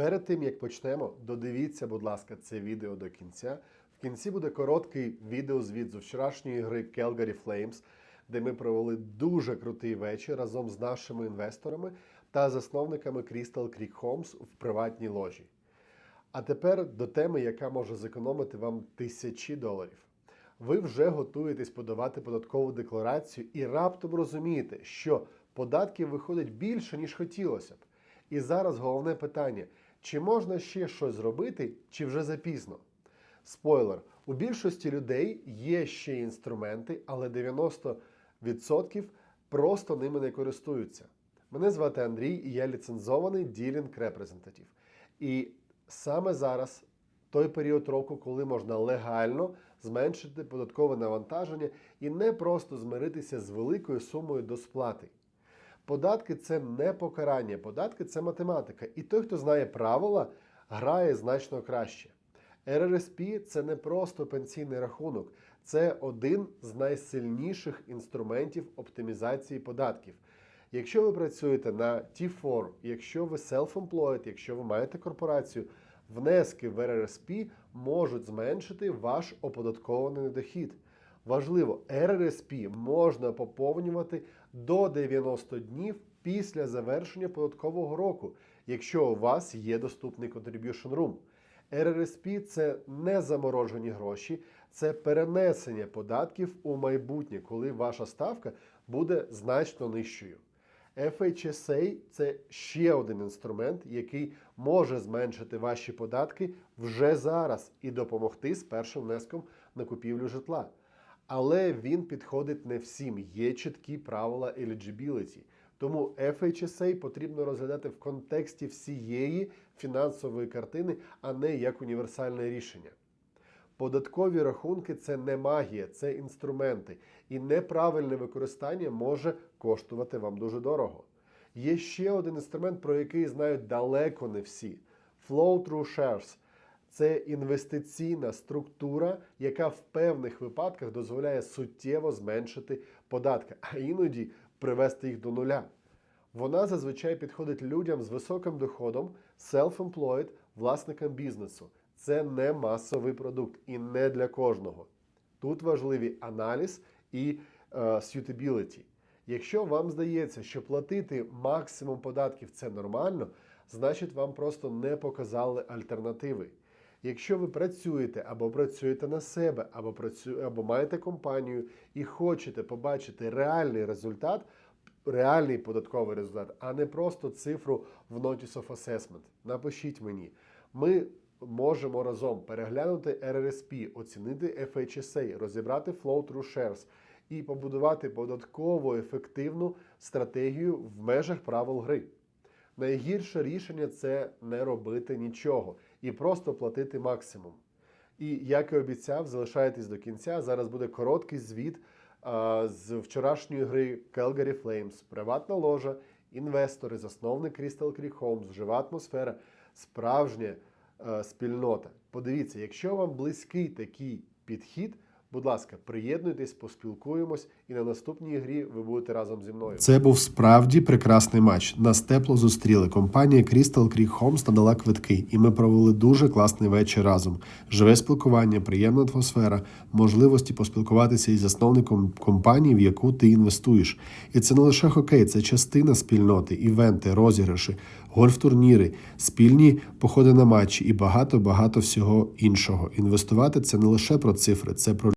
Перед тим як почнемо, додивіться, будь ласка, це відео до кінця. В кінці буде короткий відеозвіт з вчорашньої гри Calgary Flames, де ми провели дуже крутий вечір разом з нашими інвесторами та засновниками Crystal Creek Homes в приватній ложі. А тепер до теми, яка може зекономити вам тисячі доларів. Ви вже готуєтесь подавати податкову декларацію і раптом розумієте, що податків виходить більше, ніж хотілося б. І зараз головне питання: чи можна ще щось зробити, чи вже запізно? Спойлер: у більшості людей є ще інструменти, але 90% просто ними не користуються. Мене звати Андрій, і я ліцензований ділінг репрезентатив. І саме зараз той період року, коли можна легально зменшити податкове навантаження і не просто змиритися з великою сумою до сплати. Податки це не покарання, податки це математика. І той, хто знає правила, грає значно краще. РРСП це не просто пенсійний рахунок, це один з найсильніших інструментів оптимізації податків. Якщо ви працюєте на T4, якщо ви self-employed, якщо ви маєте корпорацію, внески в РРСП можуть зменшити ваш оподаткований дохід. Важливо, РРСП можна поповнювати до 90 днів після завершення податкового року, якщо у вас є доступний Contribution Room. РРСП це не заморожені гроші, це перенесення податків у майбутнє, коли ваша ставка буде значно нижчою. FHSA – це ще один інструмент, який може зменшити ваші податки вже зараз і допомогти з першим внеском на купівлю житла. Але він підходить не всім. Є чіткі правила eligibility. Тому FHSA потрібно розглядати в контексті всієї фінансової картини, а не як універсальне рішення. Податкові рахунки це не магія, це інструменти, і неправильне використання може коштувати вам дуже дорого. Є ще один інструмент, про який знають далеко не всі: Flow-through shares. Це інвестиційна структура, яка в певних випадках дозволяє суттєво зменшити податки, а іноді привести їх до нуля. Вона зазвичай підходить людям з високим доходом, self-employed, власникам бізнесу. Це не масовий продукт і не для кожного. Тут важливі аналіз і е, suitability. Якщо вам здається, що платити максимум податків це нормально, значить вам просто не показали альтернативи. Якщо ви працюєте або працюєте на себе, або працю... або маєте компанію і хочете побачити реальний результат, реальний податковий результат, а не просто цифру в Notice of Assessment, напишіть мені. Ми можемо разом переглянути RRSP, оцінити FHSA, розібрати Flow-through Shares і побудувати податково ефективну стратегію в межах правил гри. Найгірше рішення це не робити нічого і просто платити максимум. І як і обіцяв, залишайтесь до кінця. Зараз буде короткий звіт а, з вчорашньої гри Calgary Flames, приватна ложа, інвестори, засновник Crystal Creek Homes, жива атмосфера, справжня а, спільнота. Подивіться, якщо вам близький такий підхід. Будь ласка, приєднуйтесь, поспілкуємось, і на наступній грі ви будете разом зі мною. Це був справді прекрасний матч. Нас тепло зустріли. Компанія Crystal Creek Homes надала квитки, і ми провели дуже класний вечір разом. Живе спілкування, приємна атмосфера, можливості поспілкуватися із засновником компанії, в яку ти інвестуєш. І це не лише хокей, це частина спільноти, івенти, розіграші, гольф-турніри, спільні походи на матчі і багато багато всього іншого. Інвестувати це не лише про цифри, це про